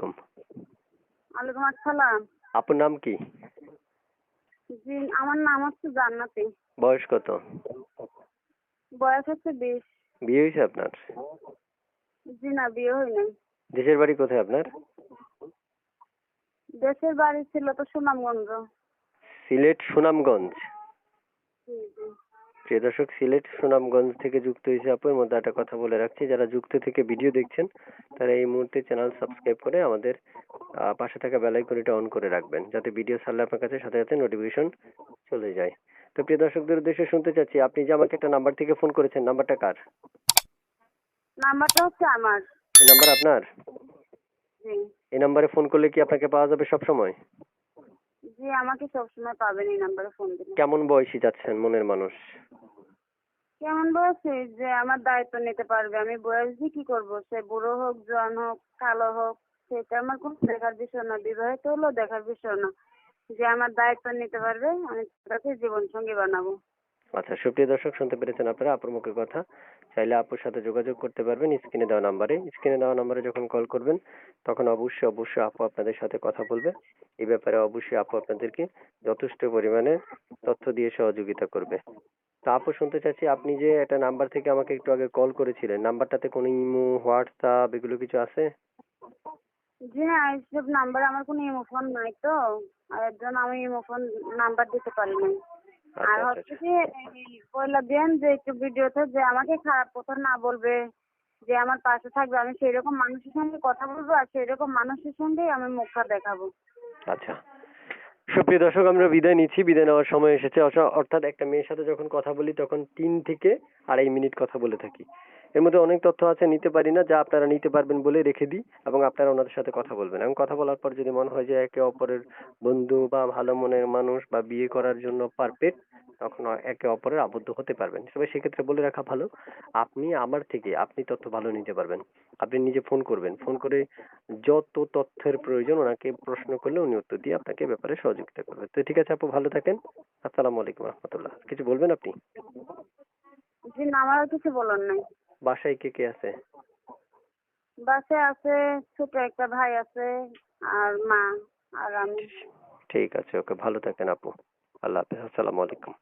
আলাইকুম। ওয়ালাইকুম আসসালাম। আপুর নাম কি? জি আমার নাম হচ্ছে জান্নাতি। বয়স কত? বয়স হচ্ছে বিশ। বিয়ে হয়েছে আপনার? জি না বিয়ে হয় নাই দেশের বাড়ি কোথায় আপনার? দেশের বাড়ি ছিল তো সুনামগঞ্জ। সিলেট সুনামগঞ্জ। প্রিয় দর্শক সিলেট সুনামগঞ্জ থেকে যুক্ত হয়েছে আপুর মধ্যে একটা কথা বলে রাখছি যারা যুক্ত থেকে ভিডিও দেখছেন তারা এই মুহূর্তে চ্যানেল সাবস্ক্রাইব করে আমাদের পাশে থাকা বেল আইকনটা অন করে রাখবেন যাতে ভিডিও ছাড়লে আপনার কাছে সাথে সাথে নোটিফিকেশন চলে যায়। তো প্রিয় দর্শকদের উদ্দেশ্যে শুনতে চাচ্ছি আপনি যে আমাকে একটা নাম্বার থেকে ফোন করেছেন নাম্বারটা কার? নাম্বারটা হচ্ছে আমার। এই নাম্বার আপনার? এই নাম্বারে ফোন করলে কি আপনাকে পাওয়া যাবে সব সময় জি আমাকে সবসময় পাবেন এই নাম্বারে ফোন দিলে। কেমন বয়সী যাচ্ছেন মনের মানুষ? কেমন বয়সে যে আমার দায়িত্ব নিতে পারবে। আমি বয়স দিয়ে কি করব? সে বুড়ো হোক, জোয়ান হোক, কালো হোক সেটা আমার কোনো দেখার বিষয় না, বিবাহিত হলেও দেখার বিষয় না। যে আমার দায়িত্ব নিতে পারবে, আমি তাকে জীবন সঙ্গী বানাবো। আচ্ছা সুপ্রিয় দর্শক, শুনতে পেরেছেন আপনারা আপুর মুখের কথা। চাইলে আপুর সাথে যোগাযোগ করতে পারবেন স্ক্রিনে দেওয়া নাম্বারে। স্ক্রিনে দেওয়া নাম্বারে যখন কল করবেন, তখন অবশ্যই অবশ্যই আপু আপনাদের সাথে কথা বলবে। এই ব্যাপারে অবশ্যই আপু আপনাদেরকে যথেষ্ট পরিমাণে তথ্য দিয়ে সহযোগিতা করবে। তা আপু শুনতে চাচ্ছি আপনি যে একটা নাম্বার থেকে আমাকে একটু আগে কল করেছিলেন নাম্বারটাতে কোনো ইমো হোয়াটসঅ্যাপ এগুলো কিছু আছে? জি হ্যাঁ এইসব নাম্বার আমার কোনো ইমো ফোন নাই তো আর এর জন্য আমি ইমো ফোন নাম্বার দিতে পারি নাই। আর আচ্ছা। আচ্ছা হচ্ছে এই পয়লা দিন যে একটু ভিডিওতে যে আমাকে খারাপ কথা না বলবে যে আমার পাশে থাকবে আমি সেই রকম মানুষের সঙ্গে কথা বলব আর সেই রকম মানুষের সঙ্গেই আমি মুখটা দেখাবো। আচ্ছা। সুপ্রিয় দর্শক, আমরা বিদায় নিচ্ছি। বিদায় নেওয়ার সময় এসেছে। অর্থাৎ একটা মেয়ের সাথে যখন কথা বলি, তখন তিন থেকে আড়াই মিনিট কথা বলে থাকি। এর মধ্যে অনেক তথ্য আছে, নিতে পারি না, যা আপনারা নিতে পারবেন বলে রেখে দিই এবং আপনারা ওনাদের সাথে কথা বলবেন। এবং কথা বলার পর যদি মনে হয় যে একে অপরের বন্ধু বা ভালো মনের মানুষ বা বিয়ে করার জন্য পারফেক্ট তখন একে অপরের আবদ্ধ হতে পারবেন। তবে সেক্ষেত্রে বলে রাখা ভালো, আপনি আমার থেকে আপনি তথ্য ভালো নিতে পারবেন। আপনি নিজে ফোন করবেন। ফোন করে যত তথ্যের প্রয়োজন ওনাকে প্রশ্ন করলে উনি উত্তর দিয়ে আপনাকে ব্যাপারে সহযোগিতা করবে। তো ঠিক আছে আপু, ভালো থাকেন। আসসালামু আলাইকুম রহমতুল্লাহ। কিছু বলবেন আপনি? জি, না আমার কিছু বলার নাই। বাসায় কে কে আছে? বাসায় আছে ছোট একটা ভাই আছে আর মা আর আমি। ঠিক আছে ওকে ভালো থাকেন আপু। আল্লাহ হাফেজ আসসালামু আলাইকুম।